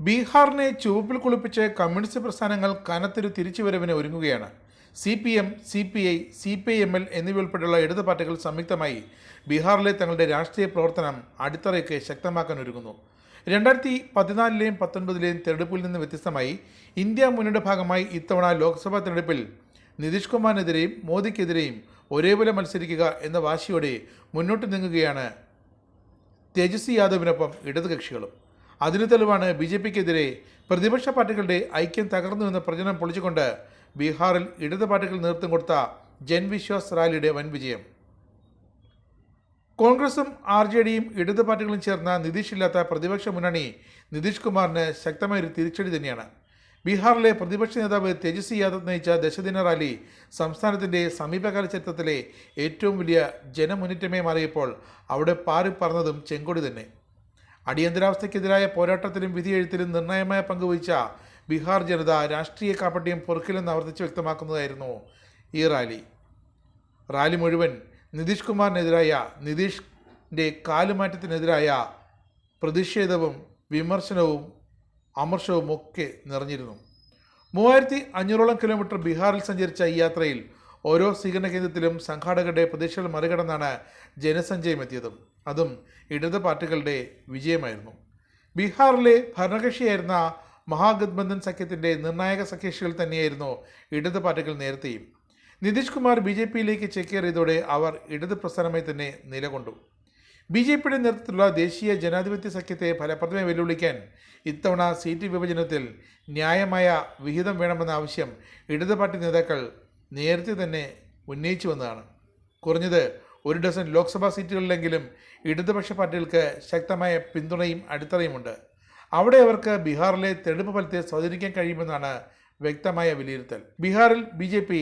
ബീഹാറിനെ ചുവപ്പിൽ കുളിപ്പിച്ച് കമ്മ്യൂണിസ്റ്റ് പ്രസ്ഥാനങ്ങൾ കനത്തൊരു തിരിച്ചുവരവിന് ഒരുങ്ങുകയാണ്. C P M C P I C P M L എന്നിവയുൾപ്പെടെയുള്ള ഇടത് പാർട്ടികൾ സംയുക്തമായി ബീഹാറിലെ തങ്ങളുടെ രാഷ്ട്രീയ പ്രവർത്തനം അടിത്തറയൊക്കെ ശക്തമാക്കാൻ ഒരുങ്ങുന്നു. രണ്ടായിരത്തി പതിനാലിലെയും പത്തൊൻപതിലെയും തെരഞ്ഞെടുപ്പിൽ നിന്ന് വ്യത്യസ്തമായി ഇന്ത്യ മുന്നണിയുടെ ഭാഗമായി ഇത്തവണ ലോക്സഭാ തെരഞ്ഞെടുപ്പിൽ നിതീഷ് കുമാറിനെതിരെയും മോദിക്കെതിരെയും ഒരേപോലെ മത്സരിക്കുക എന്ന വാശിയോടെ മുന്നോട്ട് നീങ്ങുകയാണ് തേജസ്വി യാദവിനൊപ്പം ഇടതുകക്ഷികളും. അതിന് തെളിവാണ് ബി ജെ പിക്കെതിരെ പ്രതിപക്ഷ പാർട്ടികളുടെ ഐക്യം തകർന്നു എന്ന പ്രചരണം പൊളിച്ചുകൊണ്ട് ബീഹാറിൽ ഇടത് പാർട്ടികൾ നേതൃത്വം കൊടുത്ത ജൻവിശ്വാസ് റാലിയുടെ വൻ വിജയം. കോൺഗ്രസും ആർ ജെ ഡിയും ഇടത് പാർട്ടികളും ചേർന്ന നിതീഷ് ഇല്ലാത്ത പ്രതിപക്ഷ മുന്നണി നിതീഷ് കുമാറിന് ശക്തമായ ഒരു തിരിച്ചടി തന്നെയാണ്. ബീഹാറിലെ പ്രതിപക്ഷ നേതാവ് തേജസ്വി യാദവ് നയിച്ച ദശദിന റാലി സംസ്ഥാനത്തിന്റെ സമീപകാല ചരിത്രത്തിലെ ഏറ്റവും വലിയ ജനമുന്നേറ്റമേ മാറിയപ്പോൾ അവിടെ പാറി പറഞ്ഞതും ചെങ്കൊടി തന്നെ. അടിയന്തരാവസ്ഥയ്ക്കെതിരായ പോരാട്ടത്തിലും വിധിയെഴുത്തിലും നിർണായകമായ പങ്കുവഹിച്ച ബീഹാർ ജനത രാഷ്ട്രീയ കാപ്പട്യം പൊറുക്കില്ലെന്ന് ആവർത്തിച്ച് വ്യക്തമാക്കുന്നതായിരുന്നു ഈ റാലി. റാലി മുഴുവൻ നിതീഷ് കുമാറിനെതിരായ നിതീഷിന്റെ കാലുമാറ്റത്തിനെതിരായ പ്രതിഷേധവും വിമർശനവും അമർഷവും ഒക്കെ നിറഞ്ഞിരുന്നു. മൂവായിരത്തി അഞ്ഞൂറോളം കിലോമീറ്റർ ബീഹാറിൽ സഞ്ചരിച്ച ഈ യാത്രയിൽ ഓരോ സ്വീകരണ കേന്ദ്രത്തിലും സംഘാടകരുടെ പ്രതീക്ഷകൾ മറികടന്നാണ് ജനസഞ്ചയം എത്തിയതും. അതും ഇടത് പാർട്ടികളുടെ വിജയമായിരുന്നു. ബീഹാറിലെ ഭരണകക്ഷിയായിരുന്ന മഹാഗത്ബന്ധൻ സഖ്യത്തിന്റെ നിർണായക സഖ്യകക്ഷികൾ തന്നെയായിരുന്നു ഇടത് പാർട്ടികൾ നേരത്തെയും. നിതീഷ് കുമാർ ബി ജെ പിയിലേക്ക് ചേക്കേറിയതോടെ അവർ ഇടത് പ്രസ്ഥാനമായി തന്നെ നിലകൊണ്ടു. ബി ജെ പിയുടെ നേതൃത്വത്തിലുള്ള ദേശീയ ജനാധിപത്യ സഖ്യത്തെ ഫലപ്രദമായി വെല്ലുവിളിക്കാൻ ഇത്തവണ സീറ്റ് വിഭജനത്തിൽ ന്യായമായ വിഹിതം വേണമെന്ന ആവശ്യം ഇടതുപാർട്ടി നേതാക്കൾ നേരത്തെ തന്നെ ഉന്നയിച്ചു വന്നതാണ്. കുറഞ്ഞത് ഒരു ഡസൻ ലോക്സഭാ സീറ്റുകളിലെങ്കിലും ഇടതുപക്ഷ പാർട്ടികൾക്ക് ശക്തമായ പിന്തുണയും അടിത്തറയുമുണ്ട്. അവിടെ അവർക്ക് ബീഹാറിലെ തെരഞ്ഞെടുപ്പ് ഫലത്തെ സ്വാധീനിക്കാൻ കഴിയുമെന്നാണ് വ്യക്തമായ വിലയിരുത്തൽ. ബീഹാറിൽ ബി ജെ പി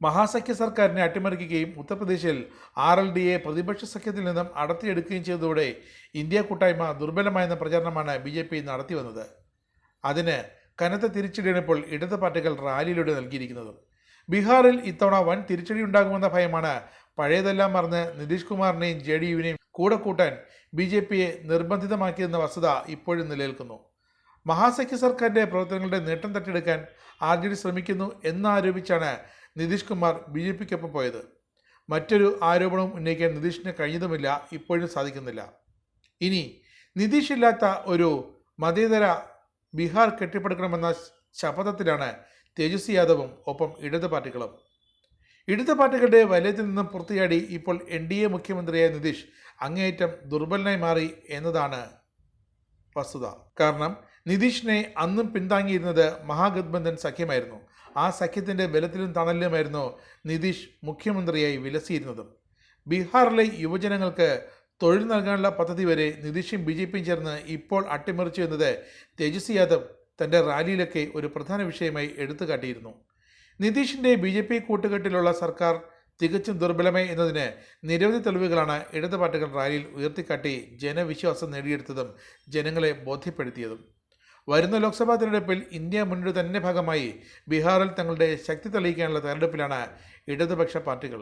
മഹാസഖ്യ സർക്കാരിനെ അട്ടിമറിക്കുകയും ഉത്തർപ്രദേശിൽ ആർ എൽ എ പ്രതിപക്ഷ സഖ്യത്തിൽ നിന്നും അടർത്തിയെടുക്കുകയും ചെയ്തതോടെ ഇന്ത്യ കൂട്ടായ്മ ദുർബലമായെന്ന പ്രചാരണമാണ് ബി ജെ പി നടത്തി വന്നത് അതിന് കനത്ത തിരിച്ചടിയാണ് ഇപ്പോൾ ഇടത് പാർട്ടികൾ റാലിയിലൂടെ നൽകിയിരിക്കുന്നതും. ബീഹാറിൽ ഇത്തവണ വൻ തിരിച്ചടി ഉണ്ടാകുമെന്ന ഭയമാണ്. പഴയതെല്ലാം മറന്ന് നിതീഷ് കുമാറിനെയും ജെ ഡി യുവിനെയും കൂടെ കൂട്ടാൻ ബി ജെ പിയെ നിർബന്ധിതമാക്കിയെന്ന വസ്തുത ഇപ്പോഴും നിലനിൽക്കുന്നു. മഹാസഖ്യ സർക്കാരിന്റെ പ്രവർത്തനങ്ങളുടെ നേട്ടം തട്ടിയെടുക്കാൻ ആർ ജെ ഡി ശ്രമിക്കുന്നു എന്നാരോപിച്ചാണ് നിതീഷ് കുമാർ ബി ജെ പിക്കൊപ്പം പോയത്. മറ്റൊരു ആരോപണവും ഉന്നയിക്കാൻ നിതീഷിന് കഴിഞ്ഞതുമില്ല ഇപ്പോഴും സാധിക്കുന്നില്ല. ഇനി നിതീഷ് ഇല്ലാത്ത ഒരു മതേതര ബീഹാർ കെട്ടിപ്പടുക്കണമെന്ന ശപഥത്തിലാണ് തേജസ്വി യാദവും ഒപ്പം ഇടത് പാർട്ടികളും. ഇടത് പാർട്ടികളുടെ വലയത്തിൽ നിന്നും പുറത്തിയാടി ഇപ്പോൾ എൻ ഡി എ മുഖ്യമന്ത്രിയായ നിതീഷ് അങ്ങേയറ്റം ദുർബലനായി മാറി എന്നതാണ് വസ്തുത. കാരണം നിതീഷിനെ അന്നും പിന്താങ്ങിയിരുന്നത് മഹാഗത്ബന്ധൻ സഖ്യമായിരുന്നു. ആ സഖ്യത്തിന്റെ ബലത്തിലും തണലിലുമായിരുന്നു നിതീഷ് മുഖ്യമന്ത്രിയായി വിലസിയിരുന്നതും. ബീഹാറിലെ യുവജനങ്ങൾക്ക് തൊഴിൽ നൽകാനുള്ള പദ്ധതി വരെ നിതീഷും ബി ജെ പിയും ചേർന്ന് ഇപ്പോൾ അട്ടിമറിച്ചു എന്നത് തേജസ്വി യാദവ് തന്റെ റാലിയിലൊക്കെ ഒരു പ്രധാന വിഷയമായി എടുത്തു കാട്ടിയിരുന്നു നിതീഷിന്റെ ബി ജെ പി കൂട്ടുകെട്ടിലുള്ള സർക്കാർ തികച്ചും ദുർബലമായി എന്നതിന് നിരവധി തെളിവുകളാണ് ഇടത് പാർട്ടികൾ റാലിയിൽ ഉയർത്തിക്കാട്ടി ജനവിശ്വാസം നേടിയെടുത്തതും ജനങ്ങളെ ബോധ്യപ്പെടുത്തിയതും. വരുന്ന ലോക്സഭാ തിരഞ്ഞെടുപ്പിൽ ഇന്ത്യ മുന്നണി തന്നെ ഭാഗമായി ബീഹാറിൽ തങ്ങളുടെ ശക്തി തെളിയിക്കാനുള്ള തെരഞ്ഞെടുപ്പിലാണ് ഇടതുപക്ഷ പാർട്ടികൾ.